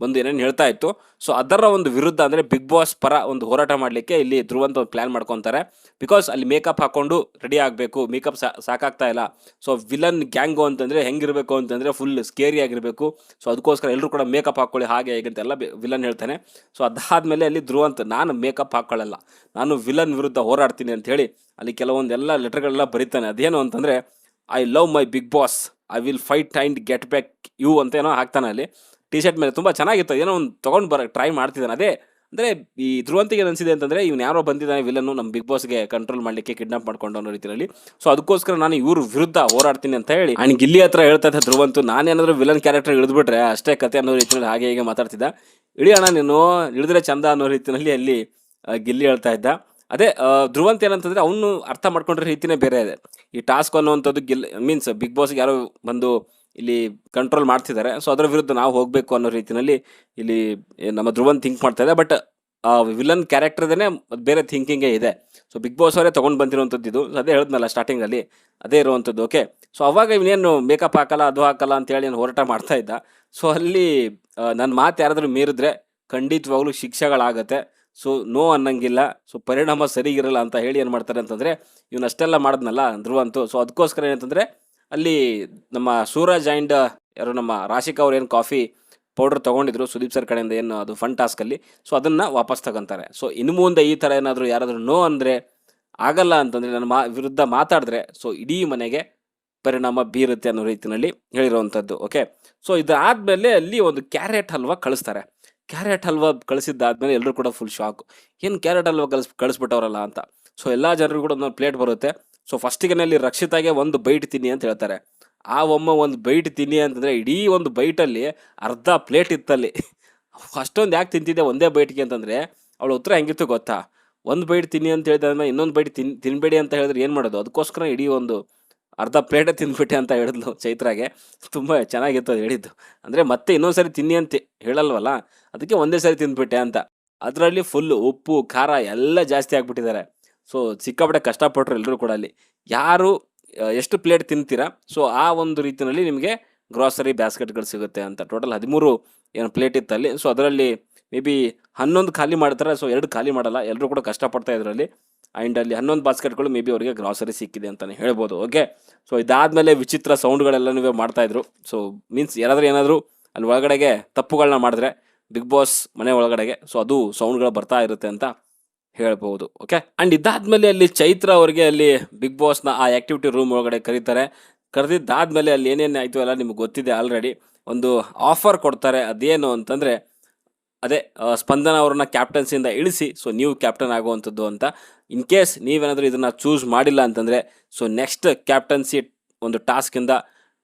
ಬಂದು ಏನೇನು ಹೇಳ್ತಾ ಇತ್ತು. ಸೊ ಅದರ ಒಂದು ವಿರುದ್ಧ ಅಂದರೆ ಬಿಗ್ ಬಾಸ್ ಪರ ಒಂದು ಹೋರಾಟ ಮಾಡಲಿಕ್ಕೆ ಇಲ್ಲಿ ಧ್ರುವಂತ ಒಂದು ಪ್ಲ್ಯಾನ್ ಮಾಡ್ಕೊತಾರೆ. ಬಿಕಾಸ್ ಅಲ್ಲಿ ಮೇಕಪ್ ಹಾಕೊಂಡು ರೆಡಿ ಆಗಬೇಕು. ಮೇಕಪ್ ಸಾಕಾಗ್ತಾ ಇಲ್ಲ. ಸೊ ವಿಲನ್ ಗ್ಯಾಂಗು ಅಂತಂದರೆ ಹೆಂಗಿರಬೇಕು ಅಂತಂದರೆ ಫುಲ್ ಸ್ಕೇರಿ ಆಗಿರಬೇಕು. ಸೊ ಅದಕ್ಕೋಸ್ಕರ ಎಲ್ಲರೂ ಕೂಡ ಮೇಕಪ್ ಹಾಕ್ಕೊಳ್ಳಿ ಹಾಗೆ, ಹೇಗೆ ಅಂತೆಲ್ಲ ವಿಲನ್ ಹೇಳ್ತಾನೆ. ಸೊ ಅದಾದಮೇಲೆ ಅಲ್ಲಿ ಧ್ರುವಂತ, ನಾನು ಮೇಕಪ್ ಹಾಕ್ಕೊಳ್ಳಲ್ಲ ನಾನು ವಿಲನ್ ವಿರುದ್ಧ ಹೋರಾಡ್ತೀನಿ ಅಂತ ಹೇಳಿ ಅಲ್ಲಿ ಕೆಲವೊಂದೆಲ್ಲ ಲೆಟರ್ಗಳೆಲ್ಲ ಬರೀತಾನೆ. ಅದೇನು ಅಂತಂದರೆ I love my big boss I will fight and get back you ಅಂತ ಏನೋ ಹಾಕ್ತಾನೆ ಅಲ್ಲಿ. ಟಿ ಶರ್ಟ್ ಮೇಲೆ ತುಂಬ ಚೆನ್ನಾಗಿತ್ತು. ಏನೋ ಒಂದು ತೊಗೊಂಡು ಬರ ಟ್ರೈ ಮಾಡ್ತಿದ್ದಾನೆ. ಅದೇ ಅಂದರೆ ಈ ಧ್ರುವಂತಿಗೆ ಅನಿಸಿದೆ ಅಂತಂದರೆ ಇವ್ನು ಯಾರೋ ಬಂದಿದ್ದಾನೆ ವಿಲನ್ನು ನಮ್ಮ ಬಿಗ್ ಬಾಸ್ಗೆ ಕಂಟ್ರೋಲ್ ಮಾಡಲಿಕ್ಕೆ ಕಿಡ್ನಾಪ್ ಮಾಡ್ಕೊಂಡು ಅನ್ನೋ ರೀತಿಯಲ್ಲಿ. ಸೊ ಅದಕ್ಕೋಸ್ಕರ ನಾನು ಇವ್ರ ವಿರುದ್ಧ ಹೋರಾಡ್ತೀನಿ ಅಂತ ಹೇಳಿ. ಆ್ಯಂಡ್ ಗಿಲ್ಲಿ ಹತ್ರ ಹೇಳ್ತಾ ಇದ್ದ ಧ್ರುವಂತು ನಾನೇನಾದರೂ ವಿಲನ್ ಕ್ಯಾರೆಕ್ಟರ್ ಇಳಿದ್ಬಿಟ್ರೆ ಅಷ್ಟೇ ಕತೆ ಅನ್ನೋ ರೀತಿಯಲ್ಲಿ ಹಾಗೆ ಹೀಗೆ ಮಾತಾಡ್ತಿದ್ದ. ಇಳಿ ಅಣ್ಣ ನೀನು ಇಳಿದ್ರೆ ಚಂದ ಅನ್ನೋ ರೀತಿಯಲ್ಲಿ ಅಲ್ಲಿ ಗಿಲ್ಲಿ ಹೇಳ್ತಾ ಇದ್ದ. ಅದೇ ಧ್ರುವಂತ ಏನಂತಂದರೆ ಅವನು ಅರ್ಥ ಮಾಡ್ಕೊಂಡ್ರೆ ರೀತಿನೇ ಬೇರೆ ಇದೆ. ಈ ಟಾಸ್ಕ್ ಅನ್ನುವಂಥದ್ದು ಗಿಲ್ ಮೀನ್ಸ್ ಬಿಗ್ ಬಾಸ್ಗೆ ಯಾರೋ ಬಂದು ಇಲ್ಲಿ ಕಂಟ್ರೋಲ್ ಮಾಡ್ತಿದ್ದಾರೆ. ಸೊ ಅದರ ವಿರುದ್ಧ ನಾವು ಹೋಗಬೇಕು ಅನ್ನೋ ರೀತಿಯಲ್ಲಿ ಇಲ್ಲಿ ನಮ್ಮ ಧ್ರುವನ್ ಥಿಂಕ್ ಮಾಡ್ತಾ ಇದೆ. ಬಟ್ ಆ ವಿಲನ್ ಕ್ಯಾರೆಕ್ಟರ್ದೇ ಬೇರೆ ಥಿಂಕಿಂಗೇ ಇದೆ. ಸೊ ಬಿಗ್ ಬಾಸ್ ಅವರೇ ತೊಗೊಂಡು ಬಂದಿರುವಂಥದ್ದು ಇದು. ಅದೇ ಹೇಳಿದ್ನಲ್ಲ ಸ್ಟಾರ್ಟಿಂಗಲ್ಲಿ ಅದೇ ಇರುವಂಥದ್ದು. ಓಕೆ ಸೊ ಅವಾಗ ಇವನೇನು ಮೇಕಪ್ ಹಾಕಲ್ಲ, ಅದು ಹಾಕಲ್ಲ ಅಂತೇಳಿ ನಾನು ಹೋರಾಟ ಮಾಡ್ತಾ ಇದ್ದ. ಸೊ ಅಲ್ಲಿ ನನ್ನ ಮಾತು ಯಾರಾದರೂ ಮೀರಿದ್ರೆ ಖಂಡಿತವಾಗ್ಲೂ ಶಿಕ್ಷೆಗಳಾಗತ್ತೆ. ಸೊ ನೋ ಅನ್ನಂಗಿಲ್ಲ. ಸೊ ಪರಿಣಾಮ ಸರಿಗಿರಲ್ಲ ಅಂತ ಹೇಳಿ ಏನು ಮಾಡ್ತಾರೆ ಅಂತಂದರೆ, ಇವನು ಅಷ್ಟೆಲ್ಲ ಮಾಡಿದ್ನಲ್ಲ ಧ್ರುವಂತು. ಸೊ ಅದಕ್ಕೋಸ್ಕರ ಏನಂತಂದರೆ ಅಲ್ಲಿ ನಮ್ಮ ಸೂರಜ್ ಆ್ಯಂಡ್ ಯಾರು ನಮ್ಮ ರಾಶಿಕಾ ಅವ್ರು ಏನು ಕಾಫಿ ಪೌಡರ್ ತೊಗೊಂಡಿದ್ರು, ಸುದೀಪ್ ಸರ್ ಕಡೆಯಿಂದ ಏನು ಅದು ಫನ್ ಟಾಸ್ಕಲ್ಲಿ ಸೊ ಅದನ್ನು ವಾಪಸ್ ತಗೊಂತಾರೆ. ಸೊ ಇನ್ನು ಮುಂದೆ ಈ ಥರ ಏನಾದರೂ ಯಾರಾದರೂ ನೋ ಅಂದರೆ ಆಗಲ್ಲ ಅಂತಂದರೆ ನನ್ನ ಮಾ ವಿರುದ್ಧ ಮಾತಾಡಿದ್ರೆ ಸೊ ಇಡೀ ಮನೆಗೆ ಪರಿಣಾಮ ಬೀರುತ್ತೆ ಅನ್ನೋ ರೀತಿಯಲ್ಲಿ ಹೇಳಿರುವಂಥದ್ದು ಓಕೆ ಸೊ ಇದಾದಮೇಲೆ ಅಲ್ಲಿ ಒಂದು ಕ್ಯಾರೆಟ್ ಹಲ್ವಾ ಕಳಿಸ್ತಾರೆ. ಕ್ಯಾರೆಟ್ ಹಲ್ವಾ ಕಳಿಸಿದ್ದಾದ್ಮೇಲೆ ಎಲ್ಲರೂ ಕೂಡ ಫುಲ್ ಶಾಕ್ ಏನು ಕ್ಯಾರೆಟ್ ಹಲ್ವಾ ಕಳಿಸ್ ಕಳಿಸ್ಬಿಟ್ಟವರಲ್ಲ ಅಂತ. ಸೊ ಎಲ್ಲ ಜನರು ಕೂಡ ಒಂದೊಂದು ಪ್ಲೇಟ್ ಬರುತ್ತೆ. ಸೊ ಫಸ್ಟಿಗೆ ನಲ್ಲಿ ರಕ್ಷಿತಾಗೆ ಒಂದು ಬೈಟ್ ತಿನ್ನಿ ಅಂತ ಹೇಳ್ತಾರೆ. ಆ ಒಮ್ಮ ಒಂದು ಬೈಟ್ ತಿನ್ನಿ ಅಂತಂದರೆ ಇಡೀ ಒಂದು ಬೈಟಲ್ಲಿ ಅರ್ಧ ಪ್ಲೇಟ್ ಇತ್ತಲ್ಲಿ. ಅಷ್ಟೊಂದು ಯಾಕೆ ತಿಂತಿದ್ದೆ ಒಂದೇ ಬೈಟ್ಗೆ ಅಂತಂದರೆ ಅವಳ ಉತ್ತರ ಹೆಂಗಿತ್ತು ಗೊತ್ತಾ? ಒಂದು ಬೈಟ್ ತಿನ್ನಿ ಅಂತ ಹೇಳಿದ್ರೆ ಇನ್ನೊಂದು ಬೈಟ್ ತಿನ್, ತಿನ್ಬೇಡಿ ಅಂತ ಹೇಳಿದ್ರೆ ಏನು ಮಾಡೋದು? ಅದಕ್ಕೋಸ್ಕರ ಇಡೀ ಒಂದು ಅರ್ಧ ಪ್ಲೇಟೇ ತಿಂದ್ಬಿಟ್ಟೆ ಅಂತ ಹೇಳಿದ್ಲು ಚೈತ್ರಾಗೆ. ತುಂಬ ಚೆನ್ನಾಗಿತ್ತು ಅದು ಹೇಳಿದ್ದು. ಅಂದರೆ ಮತ್ತೆ ಇನ್ನೊಂದು ಸರಿ ತಿನ್ನಿ ಅಂತ ಹೇಳಲ್ವಲ್ಲ? ಅದಕ್ಕೆ ಒಂದೇ ಸರಿ ತಿಂದ್ಬಿಟ್ಟೆ ಅಂತ. ಅದರಲ್ಲಿ ಫುಲ್ಲು ಉಪ್ಪು, ಖಾರ ಎಲ್ಲ ಜಾಸ್ತಿ ಆಗಿಬಿಟ್ಟಿದ್ದಾರೆ. ಸೊ ಸಿಕ್ಕಾಪಟ್ಟೆ ಕಷ್ಟಪಟ್ಟರು ಎಲ್ಲರೂ ಕೂಡ ಅಲ್ಲಿ. ಯಾರು ಎಷ್ಟು ಪ್ಲೇಟ್ ತಿಂತೀರಾ? ಸೊ ಆ ಒಂದು ರೀತಿಯಲ್ಲಿ ನಿಮಗೆ ಗ್ರಾಸರಿ ಬ್ಯಾಸ್ಕೆಟ್ಗಳು ಸಿಗುತ್ತೆ ಅಂತ. ಟೋಟಲ್ ಹದಿಮೂರು ಏನು ಪ್ಲೇಟ್ ಇತ್ತಲ್ಲಿ ಸೊ ಅದರಲ್ಲಿ ಮೇ ಬಿ ಹನ್ನೊಂದು ಖಾಲಿ ಮಾಡ್ತಾರೆ. ಸೊ ಎರಡು ಖಾಲಿ ಮಾಡಲ್ಲ. ಎಲ್ಲರೂ ಕೂಡ ಕಷ್ಟಪಡ್ತಾ ಇದರಲ್ಲಿ ಆ್ಯಂಡ್ ಅಲ್ಲಿ ಹನ್ನೊಂದು ಬಾಸ್ಕೆಟ್ಗಳು ಮೇ ಬಿ ಅವರಿಗೆ ಗ್ರಾಸರಿ ಸಿಕ್ಕಿದೆ ಅಂತಲೇ ಹೇಳ್ಬೋದು. ಓಕೆ ಸೊ ಇದಾದಮೇಲೆ ವಿಚಿತ್ರ ಸೌಂಡ್ಗಳೆಲ್ಲ ನೀವೇ ಮಾಡ್ತಾಯಿದ್ರು ಸೊ ಮೀನ್ಸ್ ಯಾರಾದರೂ ಏನಾದರೂ ಅಲ್ಲಿ ಒಳಗಡೆಗೆ ತಪ್ಪುಗಳನ್ನ ಮಾಡಿದ್ರೆ ಬಿಗ್ ಬಾಸ್ ಮನೆ ಒಳಗಡೆಗೆ ಸೊ ಅದು ಸೌಂಡ್ಗಳು ಬರ್ತಾ ಇರುತ್ತೆ ಅಂತ ಹೇಳ್ಬೋದು ಓಕೆ ಆ್ಯಂಡ್ ಇದಾದ್ಮೇಲೆ ಅಲ್ಲಿ ಚೈತ್ರ ಅವರಿಗೆ ಅಲ್ಲಿ ಬಿಗ್ ಬಾಸ್ನ ಆ ಆ್ಯಕ್ಟಿವಿಟಿ ರೂಮ್ ಒಳಗಡೆ ಕರೀತಾರೆ. ಕರೆದಿದ್ದಾದ್ಮೇಲೆ ಅಲ್ಲಿ ಏನೇನು ಆಯಿತು ಎಲ್ಲ ನಿಮ್ಗೆ ಗೊತ್ತಿದೆ ಆಲ್ರೆಡಿ ಒಂದು ಆಫರ್ ಕೊಡ್ತಾರೆ. ಅದೇನು ಅಂತಂದರೆ, ಅದೇ ಸ್ಪಂದನ ಅವ್ರನ್ನ ಕ್ಯಾಪ್ಟನ್ಸಿಯಿಂದ ಇಳಿಸಿ ಸೊ ನೀವು ಕ್ಯಾಪ್ಟನ್ ಆಗುವಂಥದ್ದು ಅಂತ. ಇನ್ ಕೇಸ್ ನೀವೇನಾದರೂ ಇದನ್ನು ಚೂಸ್ ಮಾಡಿಲ್ಲ ಅಂತಂದರೆ ಸೊ ನೆಕ್ಸ್ಟ್ ಕ್ಯಾಪ್ಟನ್ಸಿ ಒಂದು ಟಾಸ್ಕಿಂದ